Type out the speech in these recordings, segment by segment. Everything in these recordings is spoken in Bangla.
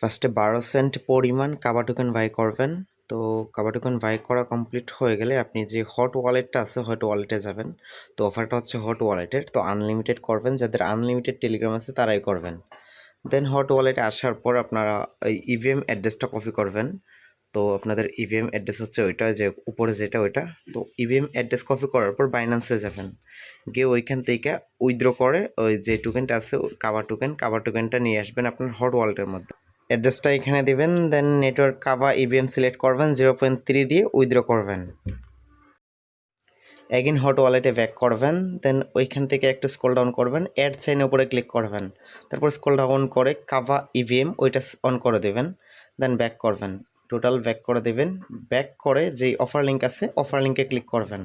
ফার্স্টে বারো সেন্ট পরিমাণ কাবা টোকেন বাই করবেন। তো কাবা টোকেন বাই করা কমপ্লিট হয়ে গেলে আপনি যে হট ওয়ালেটটা আছে হট ওয়ালেটে যাবেন। তো অফারটা হচ্ছে হট ওয়ালেটের তো আনলিমিটেড করবেন। যাদের আনলিমিটেড টেলিগ্রাম আছে, তারাই করবেন। দেন হট ওয়ালেটে আসার পর আপনারা এই ইভিএম অ্যাড্রেসটা কপি করবেন। তো আপনাদের ইভিএম অ্যাড্রেস হচ্ছে ওইটা, যে উপরে যেটা ওইটা। তো ইভিএম অ্যাড্রেস কপি করার পর বাইন্যান্সে যাবেন। গিয়ে ওইখান থেকে উইথড্র করে ওই যে টোকেনটা আছে কাবার টোকেন কাবার টোকেনটা নিয়ে আসবেন আপনার হট ওয়ালেটের মধ্যে। অ্যাড্রেসটা এখানে দিবেন then network Kava EVM select করবেন জিরো পয়েন্ট থ্রি দিয়ে উইথড্র করবেন। এগিন হট ওয়ালেটে ব্যাক করবেন দেন ওইখান থেকে একটু স্ক্রল ডাউন করবেন অ্যাড সাইনের উপরে ক্লিক করবেন। তারপর স্ক্রল ডাউন করে কাভা ইভিএম ওইটা অন করে দেবেন দেন ব্যাক করবেন। টোটাল ব্যাক করে দেবেন ব্যাক করে যেই অফার লিঙ্ক আছে অফার লিঙ্কে ক্লিক করবেন।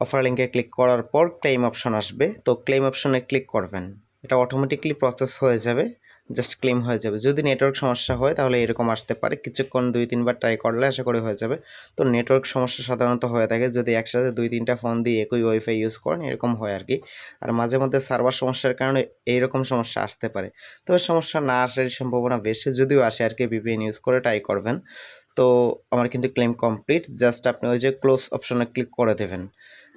অফার লিঙ্কে ক্লিক করার পর ক্লেম অপশন আসবে, তো ক্লেম অপশনে ক্লিক করবেন। এটা অটোমেটিকলি প্রসেস হয়ে যাবে। জাস্ট ক্লেম হয়ে যাবে। যদি নেটওয়ার্ক সমস্যা হয়, তাহলে এরকম আসতে পারে। কিছুক্ষণ দুই, তিনবার ট্রাই করলে আশা করি হয়ে যাবে। তো নেটওয়ার্ক সমস্যা সাধারণত হয়ে থাকে যদি একসাথে দুই, তিনটা ফোন দিয়ে একই ওয়াইফাই ইউজ করেন, এরকম হয় আর কি আর মাঝে মধ্যে সার্ভার সমস্যার কারণে এইরকম সমস্যা আসতে পারে। তবে সমস্যা না আসার সম্ভাবনা বেশি, যদিও আসে আর কি ভিপিএন ইউজ করে ট্রাই করবেন। তো আমার কিন্তু ক্লেম কমপ্লিট জাস্ট আপনি ওই যে ক্লোজ অপশনে ক্লিক করে দেবেন।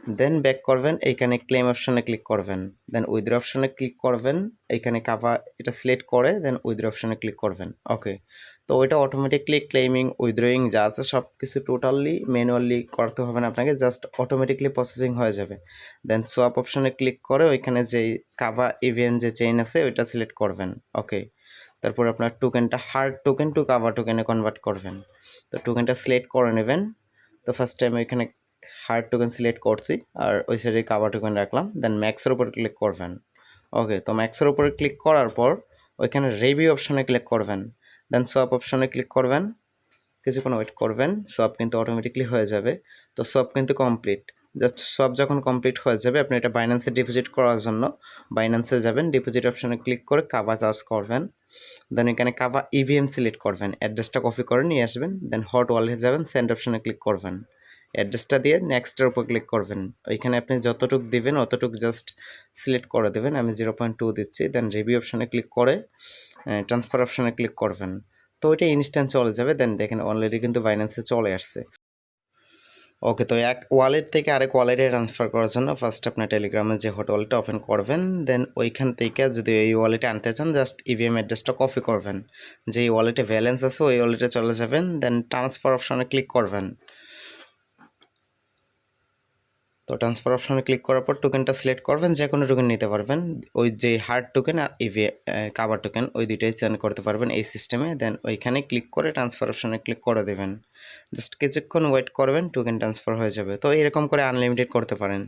দেন ব্যাক করবেন, এইখানে ক্লেম অপশানে ক্লিক করবেন। দেন উইথড্র অপশনে ক্লিক করবেন, এইখানে কাভা এটা সিলেক্ট করে দেন উইথড্র অপশনে ক্লিক করবেন। ওকে তো ওইটা অটোমেটিকলি ক্লেমিং উইথড্রয়িং যা আছে সব কিছু টোটালি ম্যানুয়ালি করতে হবে না আপনাকে জাস্ট অটোমেটিকলি প্রসেসিং হয়ে যাবে। দেন সোয়াপ অপশানে ক্লিক করে, ওইখানে যেই কাভা ইভিএন যে চেইন আছে, ওইটা সিলেক্ট করবেন। ওকে তারপর আপনার টোকেনটা হার্ড টোকেন টু কাভা টোকেনে কনভার্ট করবেন। তো টোকেনটা সিলেক্ট করে নেবেন। তো ফার্স্ট টাইম এখানে হার্ড টোকেন সিলেক্ট করছি, আর ওই সাইডে কাভার টোকেন রাখলাম দেন ম্যাক্সের উপর ক্লিক করবেন। ওকে তো ম্যাক্সের উপরে ক্লিক করার পর, ওইখানে রিভিউ অপশানে ক্লিক করবেন। দেন সব অপশানে ক্লিক করবেন। কিছুক্ষণ ওয়েট করবেন সব কিন্তু অটোমেটিকলি হয়ে যাবে। তো সব কিন্তু কমপ্লিট জাস্ট সব যখন কমপ্লিট হয়ে যাবে, আপনি এটা বাইন্যান্সে ডিপোজিট করার জন্য বাইন্যান্সে যাবেন ডিপোজিট অপশানে ক্লিক করে কাবা চার্জ করবেন। দেন এখানে কাবা ইভিএম সিলেক্ট করবেন। অ্যাড্রেসটা কপি করে নিয়ে আসবেন দেন হট ওয়ালেটে যাবেন সেন্ড অপশনে ক্লিক করবেন। অ্যাড্রেসটা দিয়ে নেক্সটের উপর ক্লিক করবেন। ওইখানে আপনি যতটুক দিবেন, অতটুক জাস্ট সিলেক্ট করে দেবেন। আমি জিরো পয়েন্ট টু দিচ্ছি। দেন রিভিউ অপশানে ক্লিক করে ট্রান্সফার অপশানে ক্লিক করবেন। তো ওইটা ইনস্ট্যান্ট চলে যাবে। দেন দেখেন অলরেডি কিন্তু বাইন্যান্সে চলে আসছে। ওকে তো এক ওয়ালেট থেকে আরেক ওয়ালেটে ট্রান্সফার করার জন্য ফার্স্ট আপনার টেলিগ্রামে যে হট ওয়ালেটটা ওপেন করবেন দেন ওইখান থেকে যদি এই ওয়ালেটে আনতে চান জাস্ট ইভিএম অ্যাড্রেসটা কপি করবেন। যে ওয়ালেটে ব্যালেন্স আছে, ওই ওয়ালেটে চলে যাবেন। দেন ট্রান্সফার অপশানে ক্লিক করবেন। তো ট্রান্সফার অপশানে ক্লিক করার পর টোকেনটা সিলেক্ট করবেন, যে কোনো টোকেন নিতে পারবেন। ওই যে হার্ড টোকেন আর ইভি কাবার টোকেন ওই দুইটাই চেঞ্জ করতে পারবেন এই সিস্টেমে দেন ওইখানে ক্লিক করে ট্রান্সফার অপশানে ক্লিক করে দেবেন। জাস্ট কিছুক্ষণ ওয়েট করবেন টোকেন ট্রান্সফার হয়ে যাবে। তো এরকম করে আনলিমিটেড করতে পারেন।